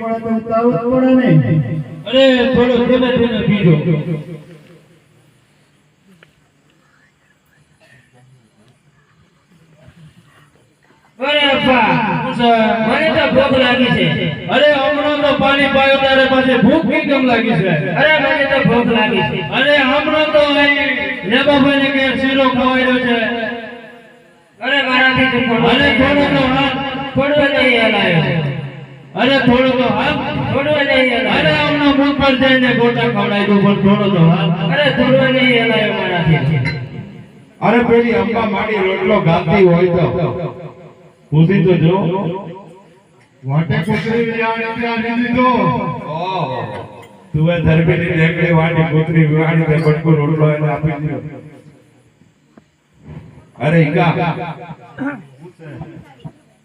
ન પડે તો ઉતારવું પડે ને અરે થોડો ધીમે ધીમે પીજો મને તો ભૂખ લાગી છે. અરે હમણાં તો પાણી પાયો તારે પાસે ભૂખ બી કેમ લાગી છે? અરે મને તો ભૂખ લાગી છે. અરે હમણાં તો અહીં લેબાભાઈને કે શીરો ખવાયો છે. અરે મારાથી અરે થોડો તો હાથ પડવું નહીં હલાયો અરે થોડો તો હાથ પડવું નહીં અરે આમના મુખ પર જઈને ગોટા ખવડાવી દો પણ થોડો તો હાથ અરે થોડું નહીં હલાયો મારાથી અરે પેલી અંબા માડી રોટલો ગાતી હોય તો. પૂછી તો જો. વાટે કોતરી વિયાણી ત્યાં તો ઓહો તુએ ધરબીની ઢેકડી વાટી કૂતરી વિવાણી તે બટકું રોટલો એને આપી દીધો. અરે ઈકા.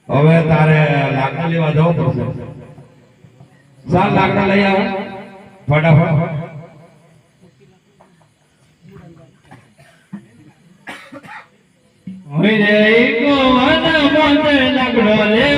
હવે તારે લાકડા લેવા જવું પડશે. સાર લાકડા લઈ આવે. ફટાફટ. હોય રે ઈકો વન મોટે લાકડો લેવા